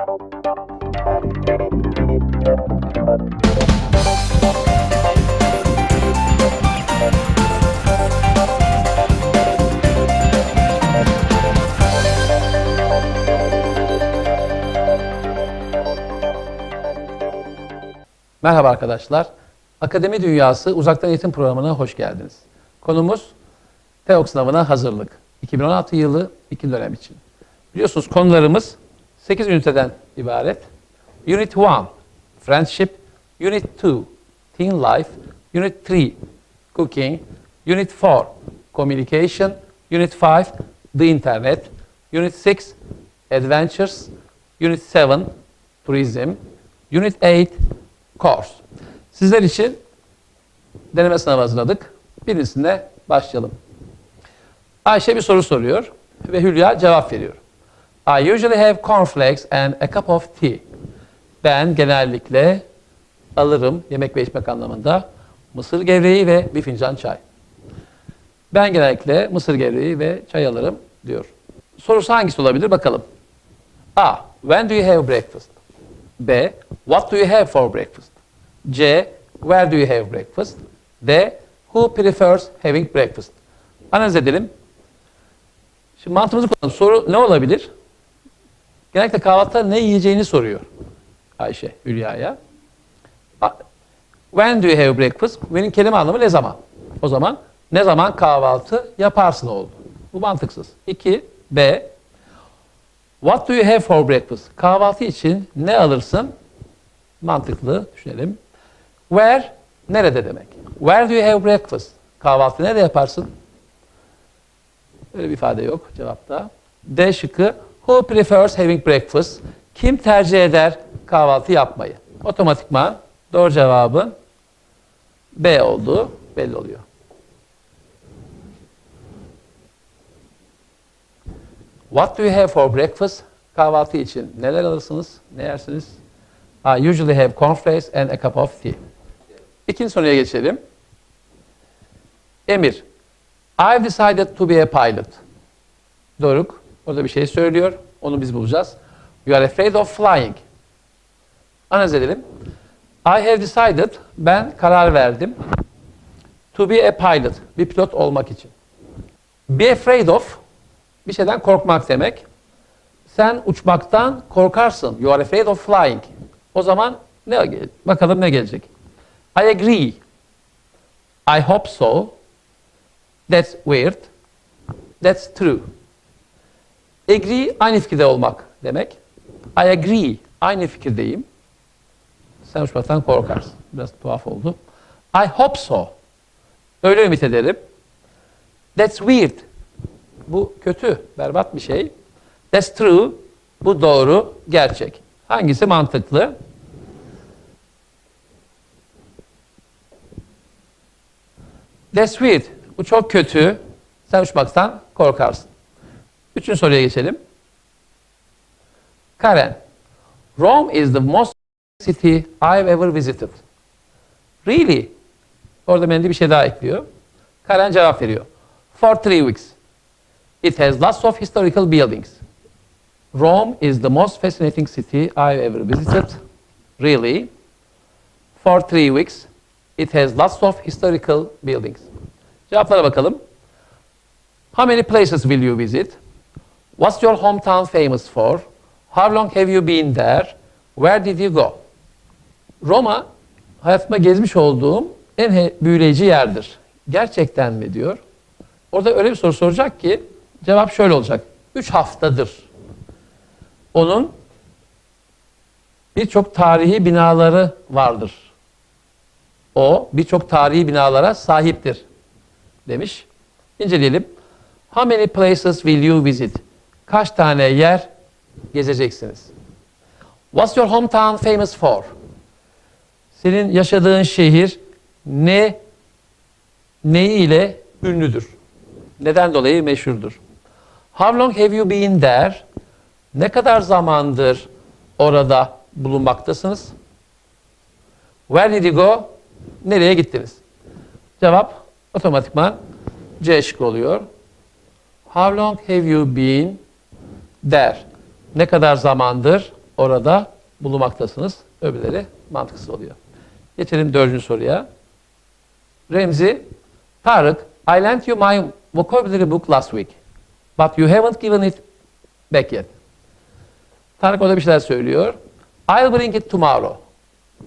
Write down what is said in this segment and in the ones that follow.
Merhaba arkadaşlar. Akademi Dünyası Uzaktan Eğitim Programı'na hoş geldiniz. Konumuz TEOK sınavına hazırlık. 2016 yılı iki dönem için. Biliyorsunuz konularımız 8 üniteden ibaret. Unit 1, Friendship. Unit 2, Teen Life. Unit 3, Cooking. Unit 4, Communication. Unit 5, The Internet. Unit 6, Adventures. Unit 7, Tourism. Unit 8, Course. Sizler için deneme sınavı hazırladık. Birincisine başlayalım. Ayşe bir soru soruyor ve Hülya cevap veriyor. I usually have cornflakes and a cup of tea. Ben genellikle alırım yemek ve içmek anlamında mısır gevreği ve bir fincan çay. Ben genellikle mısır gevreği ve çay alırım diyor. Sorusu hangisi olabilir bakalım. A. When do you have breakfast? B. What do you have for breakfast? C. Where do you have breakfast? D. Who prefers having breakfast? Analiz edelim. Şimdi mantığımızı kullanalım. Soru ne olabilir? Genellikle kahvaltıda ne yiyeceğini soruyor Ayşe Hülya'ya. When do you have breakfast? Benim kelime anlamı ne zaman? O zaman ne zaman kahvaltı yaparsın oldu. Bu mantıksız. 2. B. What do you have for breakfast? Kahvaltı için ne alırsın? Mantıklı düşünelim. Where, nerede demek? Where do you have breakfast? Kahvaltı nerede yaparsın? Böyle bir ifade yok cevapta. D şıkkı. Who prefers having breakfast? Kim tercih eder kahvaltı yapmayı? Otomatikman doğru cevabın B olduğu belli oluyor. What do you have for breakfast? Kahvaltı için neler alırsınız? Ne yersiniz? I usually have cornflakes and a cup of tea. İkinci soruya geçelim. Emir. I've decided to be a pilot. Doruk orada bir şey söylüyor. Onu biz bulacağız. You are afraid of flying. Analiz edelim. I have decided, ben karar verdim. To be a pilot, bir pilot olmak için. Be afraid of, bir şeyden korkmak demek. Sen uçmaktan korkarsın. You are afraid of flying. O zaman ne bakalım ne gelecek? I agree. I hope so. That's weird. That's true. Agree aynı fikirde olmak demek. I agree aynı fikirdeyim. Sen uçmaktan korkarsın. Biraz tuhaf oldu. I hope so. Öyle ümit ederim. That's weird. Bu kötü, berbat bir şey. That's true. Bu doğru, gerçek. Hangisi mantıklı? That's weird. Bu çok kötü. Sen uçmaktan korkarsın. Üçüncü soruya geçelim. Karen. Rome is the most city I've ever visited. Really? Orada Mendy bir şey daha ekliyor. Karen cevap veriyor. For three weeks. It has lots of historical buildings. Rome is the most fascinating city I've ever visited. Really? For three weeks. It has lots of historical buildings. Cevaplara bakalım. How many places will you visit? What's your hometown famous for? How long have you been there? Where did you go? Roma hayatımda gezmiş olduğum en büyüleyici yerdir. Gerçekten mi diyor. Orada öyle bir soru soracak ki cevap şöyle olacak. Üç haftadır. Onun birçok tarihi binaları vardır. O birçok tarihi binalara sahiptir demiş. İnceleyelim. How many places will you visit? Kaç tane yer gezeceksiniz? What's your hometown famous for? Senin yaşadığın şehir ne neyi ile ünlüdür? Neden dolayı meşhurdur? How long have you been there? Ne kadar zamandır orada bulunmaktasınız? Where did you go? Nereye gittiniz? Cevap otomatikman C şıkkı oluyor. How long have you been there? Ne kadar zamandır orada bulunmaktasınız. Öbürleri mantıksız oluyor. Geçelim dördüncü soruya. Remzi, Tarık, I lent you my vocabulary book last week. But you haven't given it back yet. Tarık orada bir şeyler söylüyor. I'll bring it tomorrow.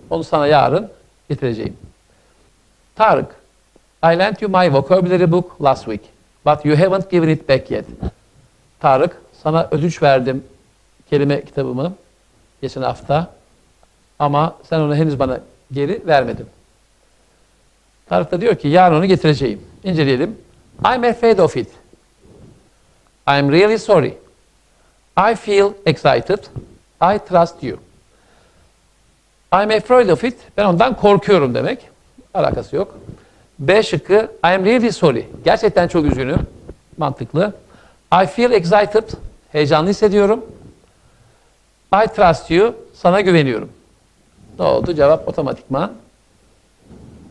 Onu sana yarın getireceğim. Tarık, I lent you my vocabulary book last week. But you haven't given it back yet. Tarık, sana ödünç verdim kelime kitabımı geçen hafta. Ama sen onu henüz bana geri vermedin. Da diyor ki yarın onu getireceğim. İnceleyelim. I'm afraid of it. I'm really sorry. I feel excited. I trust you. I'm afraid of it. Ben ondan korkuyorum demek. Alakası yok. B şıkkı I'm really sorry. Gerçekten çok üzgünüm. Mantıklı. I feel excited. Heyecanlı hissediyorum. I trust you. Sana güveniyorum. Ne oldu? Cevap otomatikman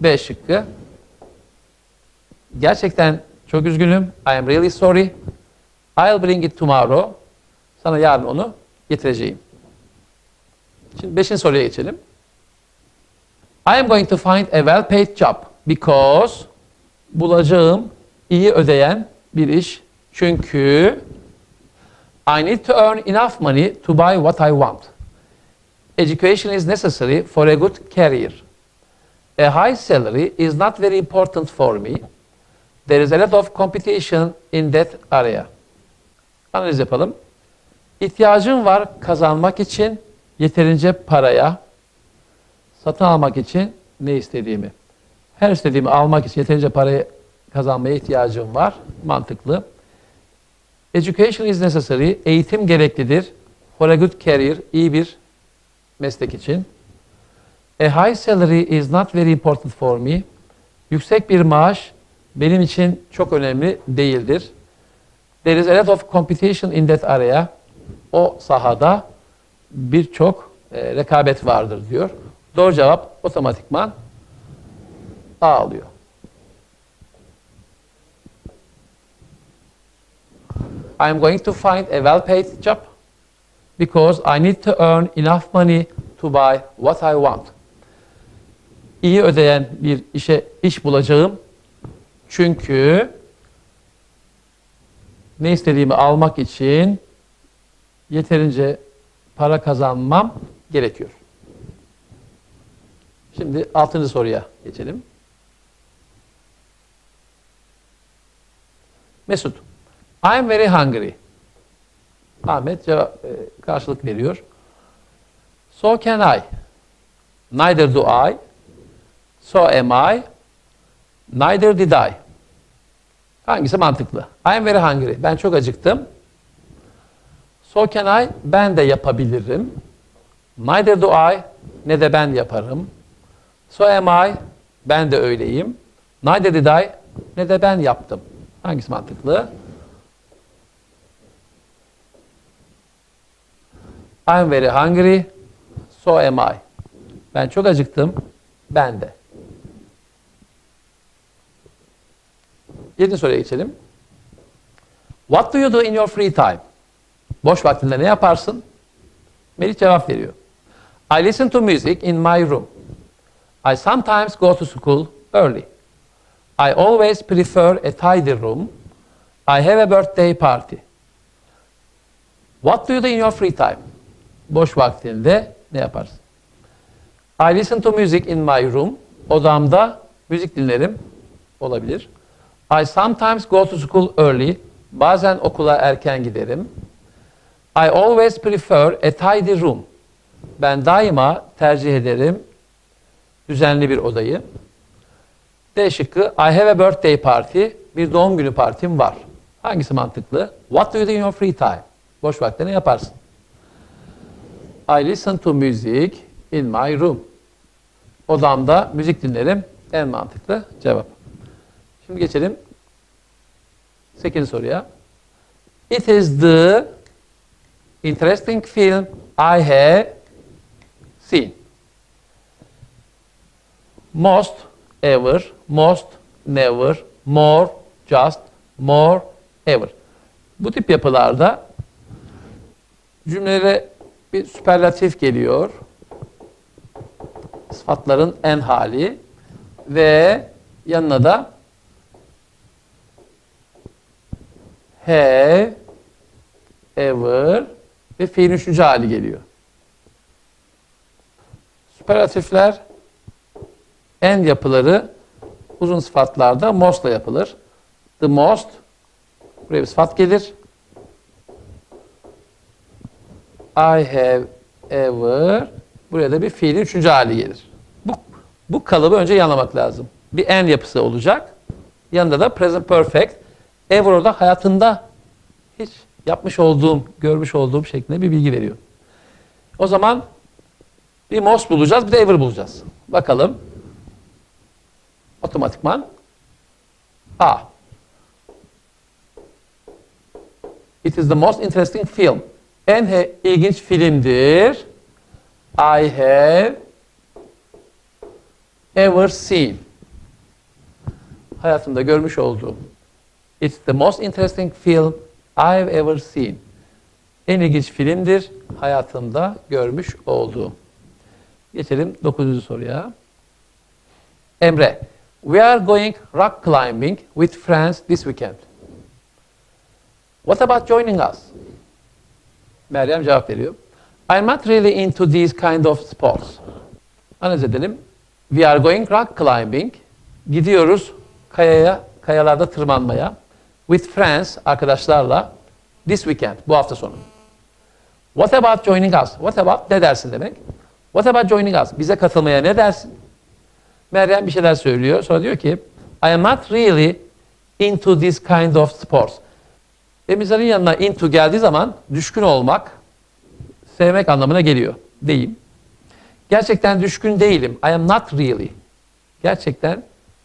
B şıkkı. Gerçekten çok üzgünüm. I am really sorry. I'll bring it tomorrow. Sana yarın onu getireceğim. Şimdi beşinci soruya geçelim. I am going to find a well-paid job because bulacağım iyi ödeyen bir iş. Çünkü I need to earn enough money to buy what I want. Education is necessary for a good career. A high salary is not very important for me. There is a lot of competition in that area. Analiz yapalım. İhtiyacım var kazanmak için yeterince paraya, satın almak için ne istediğimi. Her istediğimi almak için yeterince parayı kazanmaya ihtiyacım var. Mantıklı. Education is necessary. Eğitim gereklidir. For a good career. iyi bir meslek için. A high salary is not very important for me. Yüksek bir maaş benim için çok önemli değildir. There is a lot of competition in that area. O sahada birçok e, rekabet vardır diyor. Doğru cevap otomatikman A alıyor. I am going to find a well-paid job because I need to earn enough money to buy what I want. İyi ödeyen bir işe iş bulacağım. Çünkü ne istediğimi almak için yeterince para kazanmam gerekiyor. Şimdi altıncı soruya geçelim. Mesut. I'm very hungry. Ahmet cevap, e, karşılık veriyor. So can I. Neither do I. So am I. Neither did I. Hangisi mantıklı? I'm very hungry. Ben çok acıktım. So can I. Ben de yapabilirim. Neither do I. Ne de ben yaparım. So am I. Ben de öyleyim. Neither did I. Ne de ben yaptım. Hangisi mantıklı? I'm very hungry. So am I. Ben çok acıktım. Ben de. Yedinci soruya geçelim. What do you do in your free time? Boş vaktinde ne yaparsın? Melih cevap veriyor. I listen to music in my room. I sometimes go to school early. I always prefer a tidy room. I have a birthday party. What do you do in your free time? Boş vaktinde ne yaparsın? I listen to music in my room. Odamda müzik dinlerim. Olabilir. I sometimes go to school early. Bazen okula erken giderim. I always prefer a tidy room. Ben daima tercih ederim düzenli bir odayı. D şıkkı I have a birthday party. Bir doğum günü partim var. Hangisi mantıklı? What do you do in your free time? Boş vakti ne yaparsın? I listen to music in my room. Odamda müzik dinlerim. En mantıklı cevap. Şimdi geçelim 8. soruya. It is the interesting film I have seen. Most, ever, most, never, more, just, more, ever. Bu tip yapılarda cümlelere bir süperlatif geliyor. Sıfatların en hali ve yanına da have, ever ve fiilin üçüncü hali geliyor. Süperlatifler en yapıları uzun sıfatlarda most'la yapılır. The most buraya bir sıfat gelir. I have ever buraya da bir fiilin üçüncü hali gelir. Bu, bu kalıbı önce yanlamak lazım. Bir en yapısı olacak. Yanında da present perfect. Ever orada hayatında hiç yapmış olduğum, görmüş olduğum şeklinde bir bilgi veriyor. O zaman bir most bulacağız, bir de ever bulacağız. Bakalım. Otomatikman. A. It is the most interesting film. En ilginç filmdir. I have ever seen. Hayatımda görmüş olduğum. It's the most interesting film I've ever seen. En ilginç filmdir hayatımda görmüş olduğum. Geçelim 9. soruya. Emre, we are going rock climbing with friends this weekend. What about joining us? Meryem cevap veriyor. I'm not really into these kind of sports. Analiz edelim. We are going rock climbing. Gidiyoruz kayaya, kayalarda tırmanmaya. With friends, arkadaşlarla. This weekend, bu hafta sonu. What about joining us? What about ne dersin demek? What about joining us? Bize katılmaya ne dersin? Meryem bir şeyler söylüyor. Sonra diyor ki I am not really into this kind of sports. Emizar'ın yanına into geldiği zaman düşkün olmak, sevmek anlamına geliyor. Deyim. Gerçekten düşkün değilim. I am not really. Gerçekten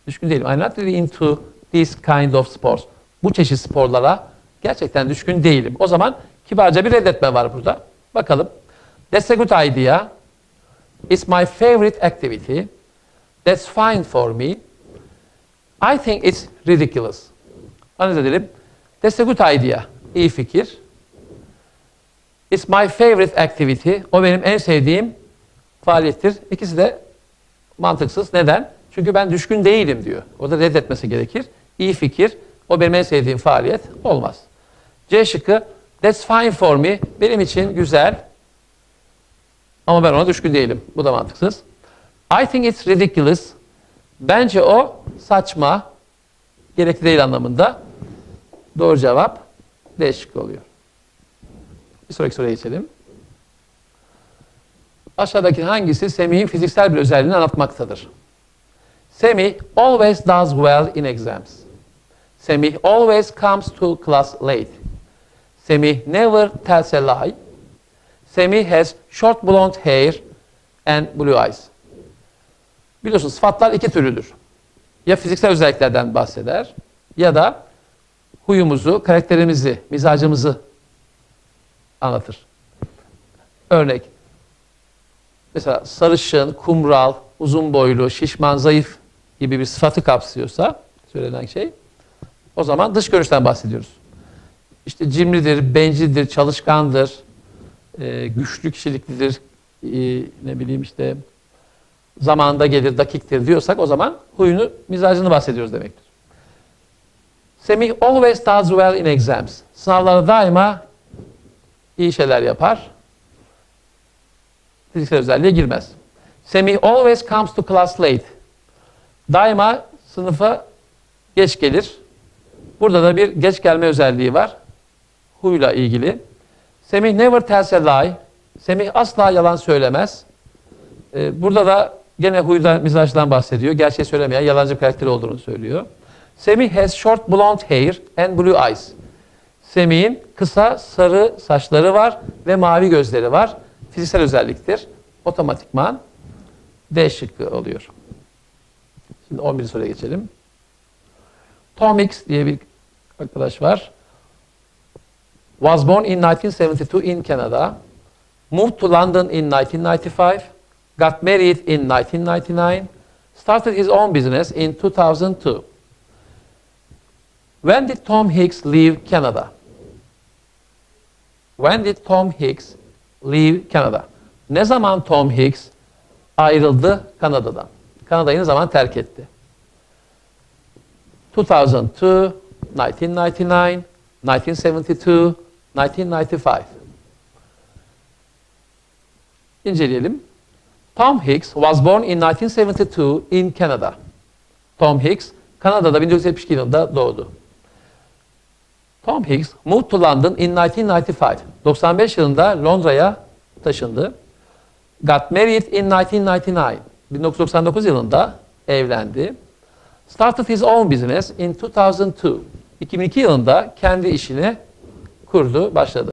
düşkün değilim. I am not really into this kind of sports. Bu çeşit sporlara gerçekten düşkün değilim. O zaman kibarca bir reddetme var burada. Bakalım. That's a good idea. It's my favorite activity. That's fine for me. I think it's ridiculous. Analiz edelim. That's a good idea. İyi fikir. It's my favorite activity. O benim en sevdiğim faaliyettir. İkisi de mantıksız. Neden? Çünkü ben düşkün değilim diyor. O da reddetmesi gerekir. İyi fikir. O benim en sevdiğim faaliyet. Olmaz. C şıkkı. That's fine for me. Benim için güzel. Ama ben ona düşkün değilim. Bu da mantıksız. I think it's ridiculous. Bence o saçma, gerekli değil anlamında. Doğru cevap D şıkkı oluyor. Bir sonraki soruya geçelim. Aşağıdaki hangisi Semih'in fiziksel bir özelliğini anlatmaktadır? Semih always does well in exams. Semih always comes to class late. Semih never tells a lie. Semih has short blonde hair and blue eyes. Biliyorsunuz sıfatlar iki türlüdür. Ya fiziksel özelliklerden bahseder ya da huyumuzu, karakterimizi, mizacımızı anlatır. Örnek. Mesela sarışın, kumral, uzun boylu, şişman, zayıf gibi bir sıfatı kapsıyorsa söylenen şey o zaman dış görünüşten bahsediyoruz. İşte cimridir, bencildir, çalışkandır, e, güçlü kişiliklidir, e, ne bileyim işte zamanında gelir, dakiktir diyorsak o zaman huyunu, mizacını bahsediyoruz demektir. Semih always does well in exams. Sınavlarda daima iyi şeyler yapar. Fiziksel özelliğe girmez. Semih always comes to class late. Daima sınıfa geç gelir. Burada da bir geç gelme özelliği var. Huyla ilgili. Semih never tells a lie. Semih asla yalan söylemez. Ee, burada da gene huydan, mizaçtan bahsediyor. Gerçeği söylemeyen yalancı karakteri olduğunu söylüyor. Semih has short blonde hair and blue eyes. Semih'in kısa sarı saçları var ve mavi gözleri var. Fiziksel özelliktir. Otomatikman D şıkkı oluyor. Şimdi 11. soruya geçelim. Tom Hicks diye bir arkadaş var. Was born in 1972 in Canada. Moved to London in 1995. Got married in 1999. Started his own business in 2002. When did Tom Hicks leave Canada? When did Tom Hicks leave Canada? Ne zaman Tom Hicks ayrıldı Kanada'dan? Kanada'yı ne zaman terk etti? 2002, 1999, 1972, 1995. İnceleyelim. Tom Hicks was born in 1972 in Canada. Tom Hicks, Kanada'da 1972 yılında doğdu. Tom Hicks moved to London in 1995. 95 yılında Londra'ya taşındı. Got married in 1999. 1999 yılında evlendi. Started his own business in 2002. 2002 yılında kendi işini kurdu, başladı.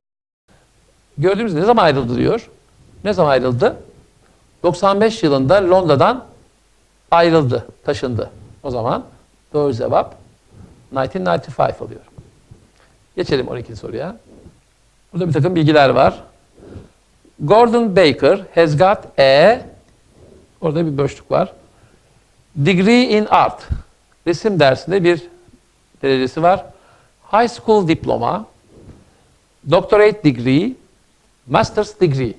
Gördüğümüz ne zaman ayrıldı diyor. Ne zaman ayrıldı? 95 yılında Londra'dan ayrıldı, taşındı. O zaman doğru cevap 1995 oluyor. Geçelim 12. soruya. Burada bir takım bilgiler var. Gordon Baker has got a orada bir boşluk var. Degree in art. Resim dersinde bir derecesi var. High school diploma, doctorate degree, master's degree.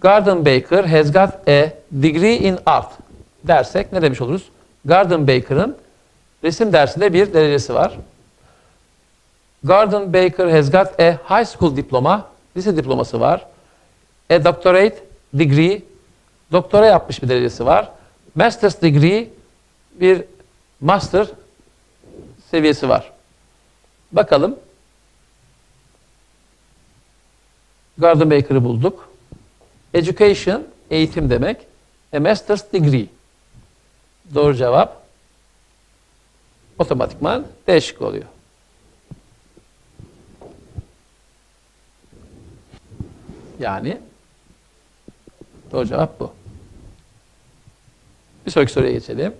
Gordon Baker has got a degree in art dersek ne demiş oluruz? Gordon Baker'ın resim dersinde bir derecesi var. Gordon Baker has got a high school diploma, lise diploması var. A doctorate degree, doktora yapmış bir derecesi var. Master's degree, bir master seviyesi var. Bakalım. Gordon Baker'ı bulduk. Education, eğitim demek. A master's degree. Doğru cevap. Otomatikman değişik oluyor. Yani doğru cevap bu. Bir sonraki soruya geçelim.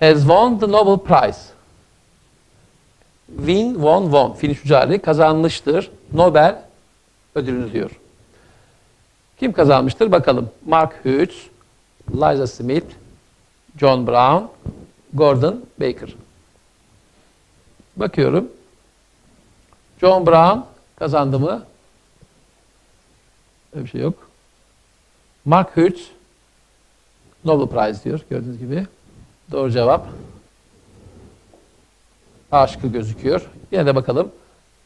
Has won the Nobel Prize. Win, won, won. Fiil şucali kazanmıştır. Nobel ödülünü diyor. Kim kazanmıştır bakalım. Mark Hughes, Liza Smith, John Brown, Gordon Baker. Bakıyorum. John Brown kazandı mı? Öyle bir şey yok. Mark Hughes Nobel Prize diyor gördüğünüz gibi. Doğru cevap. A şıkkı gözüküyor. Yine de bakalım.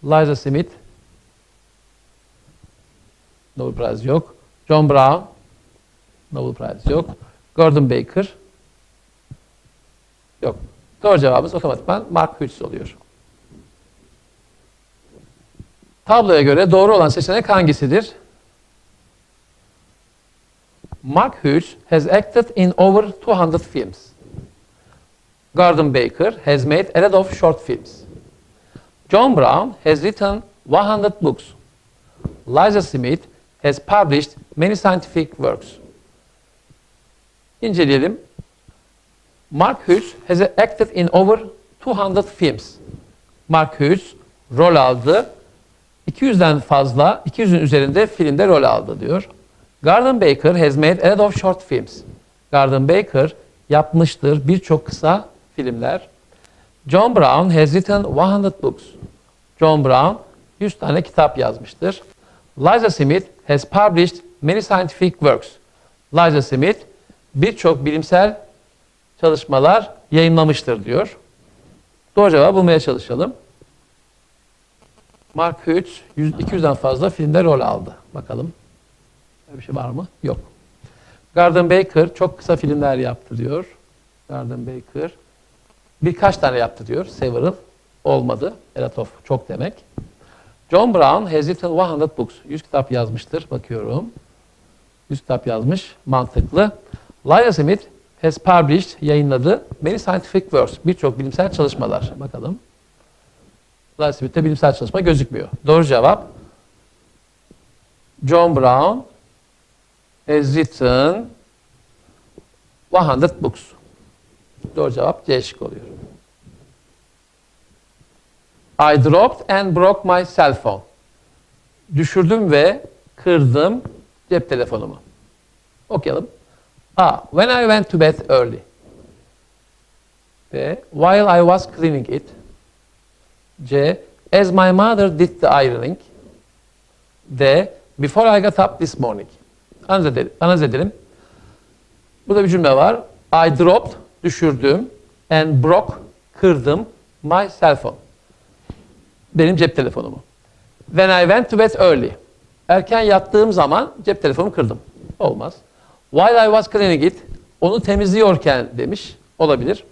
Liza Smith Nobel Prize yok. John Brown Nobel Prize yok. Gordon Baker yok. Doğru cevabımız otomatikman Mark Hughes oluyor. Tabloya göre doğru olan seçenek hangisidir? Mark Hughes has acted in over 200 films. Gordon Baker has made a lot of short films. John Brown has written 100 books. Liza Smith has published many scientific works. İnceleyelim. Mark Hughes has acted in over 200 films. Mark Hughes rol aldı. 200'den fazla, 200'ün üzerinde filmde rol aldı diyor. Gordon Baker has made a lot of short films. Gordon Baker yapmıştır birçok kısa filmler. John Brown has written 100 books. John Brown 100 tane kitap yazmıştır. Liza Smith has published many scientific works. Liza Smith birçok bilimsel çalışmalar yayınlamıştır diyor. Doğru cevabı bulmaya çalışalım. Mark Hughes 200'den fazla filmde rol aldı. Bakalım. Böyle bir şey var mı? Yok. Gordon Baker çok kısa filmler yaptı diyor. Gordon Baker birkaç tane yaptı diyor. Several olmadı. Of çok demek. John Brown has written 100 books. 100 kitap yazmıştır. Bakıyorum. 100 kitap yazmış. Mantıklı. Liza Smith has published, yayınladı many scientific works. Birçok bilimsel çalışmalar. Bakalım. Liza Smith'te bilimsel çalışma gözükmüyor. Doğru cevap. John Brown has written 100 books. Doğru cevap C şık oluyor. I dropped and broke my cell phone. Düşürdüm ve kırdım cep telefonumu. Okuyalım. A. When I went to bed early. B. While I was cleaning it. C. As my mother did the ironing. D. Before I got up this morning. Analiz edelim. Analiz. Burada bir cümle var. I dropped, düşürdüm. And broke, kırdım. My cell phone. Benim cep telefonumu. When I went to bed early. Erken yattığım zaman cep telefonumu kırdım. Olmaz. While I was cleaning it. Onu temizliyorken demiş. Olabilir.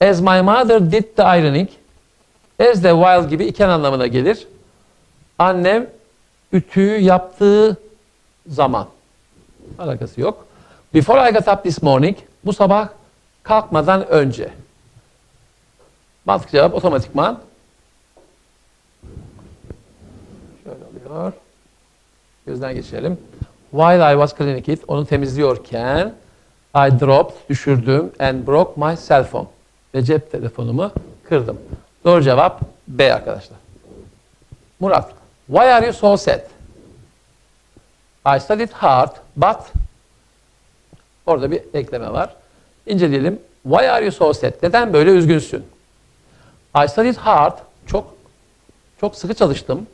As my mother did the ironing. As de while gibi iken anlamına gelir. Annem ütüyü yaptığı zaman. Alakası yok. Before I got up this morning. Bu sabah kalkmadan önce. Mantık cevap otomatikman. Şöyle oluyor. Gözden geçirelim. While I was cleaning it, onu temizliyorken I dropped, düşürdüm and broke my cell phone. Ve cep telefonumu kırdım. Doğru cevap B arkadaşlar. Murat, why are you so sad? I studied hard, but orada bir ekleme var. İnceleyelim. Why are you so sad? Neden böyle üzgünsün? I studied hard. Çok çok sıkı çalıştım.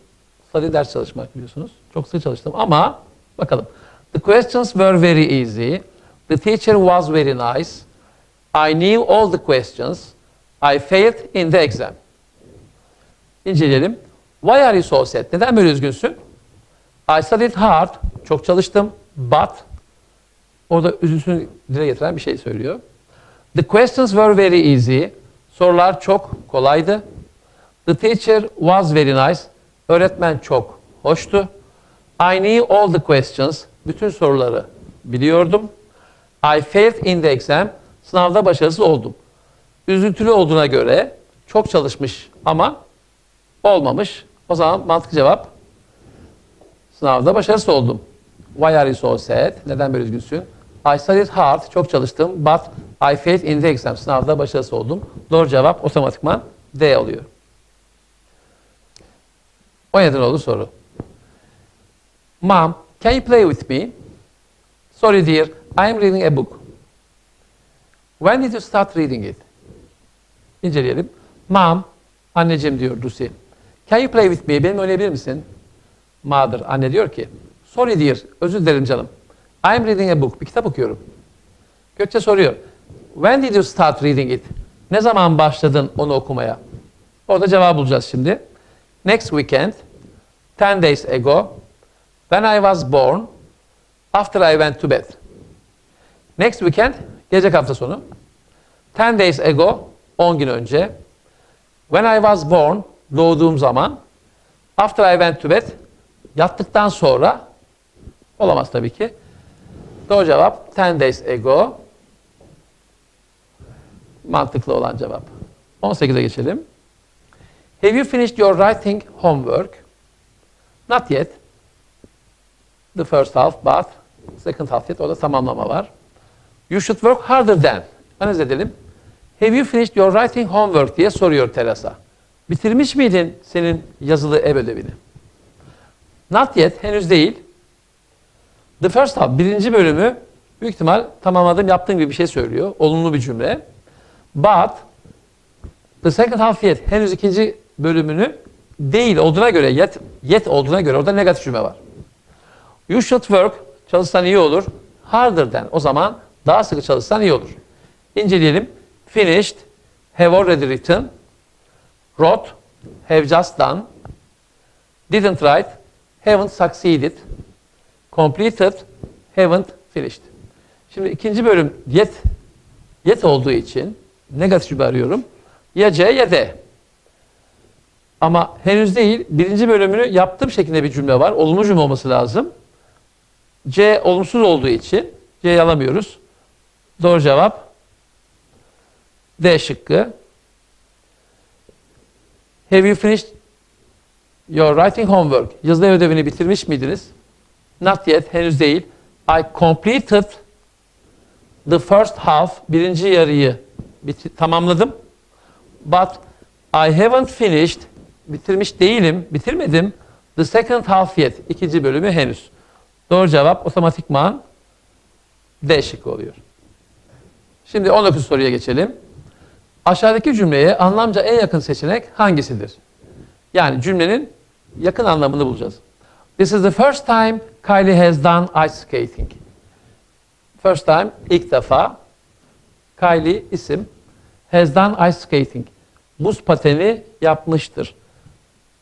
Study ders çalışmak biliyorsunuz. Çok sıkı çalıştım ama bakalım. The questions were very easy. The teacher was very nice. I knew all the questions. I failed in the exam. İnceleyelim. Why are you so sad? Neden böyle üzgünsün? I studied hard. Çok çalıştım. But orada üzüntüsünü dile getiren bir şey söylüyor. The questions were very easy. Sorular çok kolaydı. The teacher was very nice. Öğretmen çok hoştu. I knew all the questions. Bütün soruları biliyordum. I failed in the exam. Sınavda başarısız oldum. Üzüntülü olduğuna göre çok çalışmış ama olmamış. O zaman mantıklı cevap sınavda başarısız oldum. Why are you so sad? Neden böyle üzgünsün? I studied hard. Çok çalıştım. But I failed in the exam. Sınavda başarısız oldum. Doğru cevap otomatikman D oluyor. 17 oldu soru. Mom, can you play with me? Sorry dear, I am reading a book. When did you start reading it? İnceleyelim. Mom, anneciğim diyor Lucy. Can you play with me? Benimle oynayabilir misin? Mother, anne diyor ki. Sorry dear, özür dilerim canım. I am reading a book. Bir kitap okuyorum. Gökçe soruyor. When did you start reading it? Ne zaman başladın onu okumaya? Orada cevap bulacağız şimdi. Next weekend, 10 days ago, when I was born, after I went to bed. Next weekend, gelecek hafta sonu. 10 days ago, 10 gün önce. When I was born, doğduğum zaman. After I went to bed, yattıktan sonra. Olamaz tabii ki. Doğru cevap 10 days ago. Mantıklı olan cevap. 18'e geçelim. Have you finished your writing homework? Not yet. The first half, but second half yet. Orada tamamlama var. You should work harder than. Analiz edelim. Have you finished your writing homework diye soruyor Teresa. Bitirmiş miydin senin yazılı ev ödevini? Not yet, henüz değil. The first half, birinci bölümü büyük ihtimal tamamladım, yaptığım gibi bir şey söylüyor. Olumlu bir cümle. But the second half yet, henüz ikinci bölümünü değil olduğuna göre, yet, yet olduğuna göre orada negatif cümle var. You should work, çalışsan iyi olur. Harder than, o zaman daha sıkı çalışsan iyi olur. İnceleyelim. Finished, have already written, wrote, have just done, didn't write, haven't succeeded, completed, haven't finished. Şimdi ikinci bölüm yet, yet olduğu için negatif cümle arıyorum. Ya C ya D. Ama henüz değil. Birinci bölümünü yaptım şeklinde bir cümle var. Olumlu cümle olması lazım. C olumsuz olduğu için C'yi alamıyoruz. Doğru cevap D şıkkı. Have you finished your writing homework? Yazılı ev ödevini bitirmiş miydiniz? Not yet, henüz değil. I completed the first half, birinci yarıyı tamamladım. But I haven't finished, bitirmiş değilim, bitirmedim. The second half yet, ikinci bölümü henüz. Doğru cevap otomatikman D şıkkı oluyor. Şimdi 19 soruya geçelim. Aşağıdaki cümleye anlamca en yakın seçenek hangisidir? Yani cümlenin yakın anlamını bulacağız. This is the first time Kylie has done ice skating. First time, ilk defa. Kylie isim. Has done ice skating. Buz pateni yapmıştır.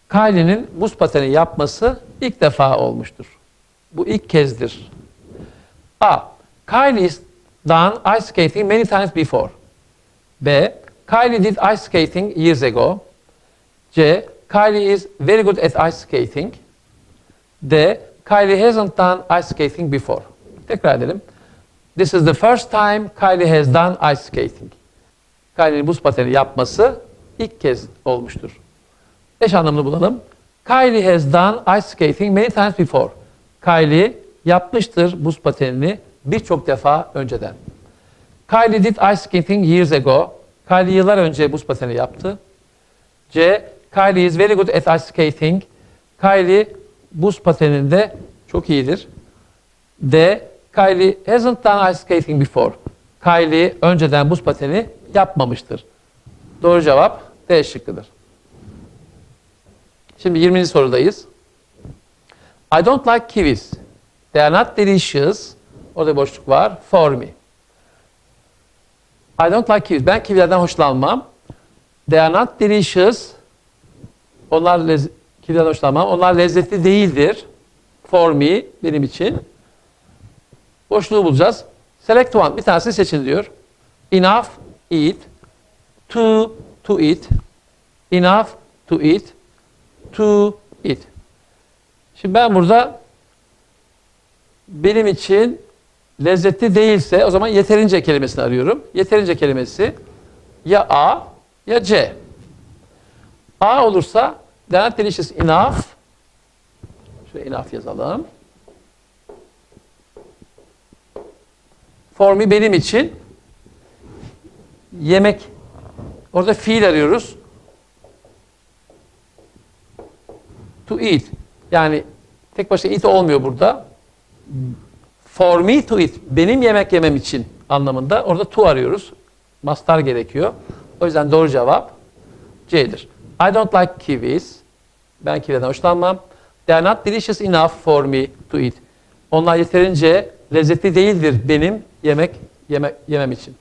Kylie'nin buz pateni yapması ilk defa olmuştur. Bu ilk kezdir. A. Kylie's done ice skating many times before. B. Kylie did ice skating years ago. C. Kylie is very good at ice skating. D. Kylie hasn't done ice skating before. Tekrar edelim. This is the first time Kylie has done ice skating. Kylie'nin buz pateni yapması ilk kez olmuştur. Eş anlamını bulalım. Kylie has done ice skating many times before. Kylie yapmıştır buz patenini birçok defa önceden. Kylie did ice skating years ago. Kylie yıllar önce buz pateni yaptı. C. Kylie is very good at ice skating. Kylie buz pateninde çok iyidir. D. Kylie hasn't done ice skating before. Kylie önceden buz pateni yapmamıştır. Doğru cevap D şıkkıdır. Şimdi 20. sorudayız. I don't like kiwis. They are not delicious. Orada boşluk var. For me. I don't like kiwis. Ben kivilerden hoşlanmam. They are not delicious. Onlar kivilerden hoşlanmam. Onlar lezzetli değildir. For me. Benim için. Boşluğu bulacağız. Select one. Bir tanesini seçin diyor. Enough, eat. To, to eat. Enough, to eat. To eat. Şimdi ben burada benim için lezzetli değilse o zaman yeterince kelimesini arıyorum. Yeterince kelimesi ya A ya C. A olursa that delicious enough şöyle enough yazalım. For me benim için yemek orada fiil arıyoruz. To eat. Yani tek başına eat olmuyor burada. For me to eat. Benim yemek yemem için anlamında orada to arıyoruz. Mastar gerekiyor. O yüzden doğru cevap C'dir. I don't like kiwis. Ben kivilerden hoşlanmam. They are not delicious enough for me to eat. Onlar yeterince lezzetli değildir benim yemek yeme, yemem için.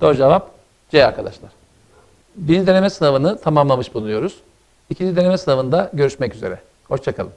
Doğru cevap C arkadaşlar. Birinci deneme sınavını tamamlamış bulunuyoruz. İkinci deneme sınavında görüşmek üzere. Hoşçakalın.